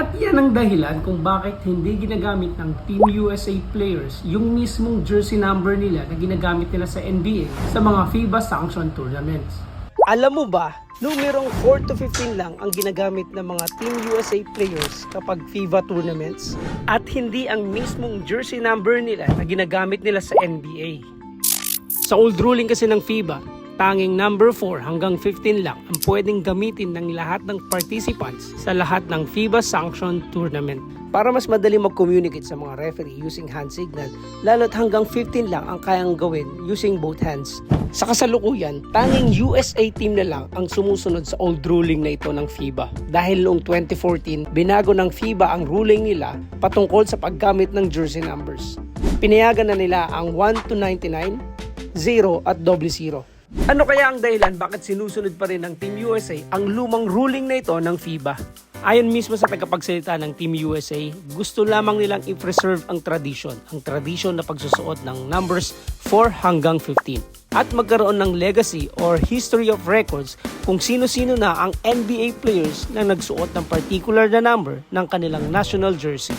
At yan ang dahilan kung bakit hindi ginagamit ng Team USA players yung mismong jersey number nila na ginagamit nila sa NBA sa mga FIBA sanctioned tournaments. Alam mo ba, numerong 4 to 15 lang ang ginagamit ng mga Team USA players kapag FIBA tournaments at hindi ang mismong jersey number nila na ginagamit nila sa NBA. Sa old ruling kasi ng FIBA, tanging number 4 hanggang 15 lang ang pwedeng gamitin ng lahat ng participants sa lahat ng FIBA sanctioned tournament. Para mas madali mag-communicate sa mga referee using hand signal, lalo't hanggang 15 lang ang kayang gawin using both hands. Sa kasalukuyan, tanging USA team na lang ang sumusunod sa old ruling na ito ng FIBA. Dahil noong 2014, binago ng FIBA ang ruling nila patungkol sa paggamit ng jersey numbers. Pinayagan na nila ang 1 to 99, 0 at 00. Ano kaya ang dahilan bakit sinusunod pa rin ng Team USA ang lumang ruling na ito ng FIBA? Ayon mismo sa tagapagsalita ng Team USA, gusto lamang nilang i-preserve ang tradition, ang tradition na pagsusuot ng numbers 4 hanggang 15 at magkaroon ng legacy or history of records kung sino-sino na ang NBA players na nagsuot ng particular na number ng kanilang national jersey.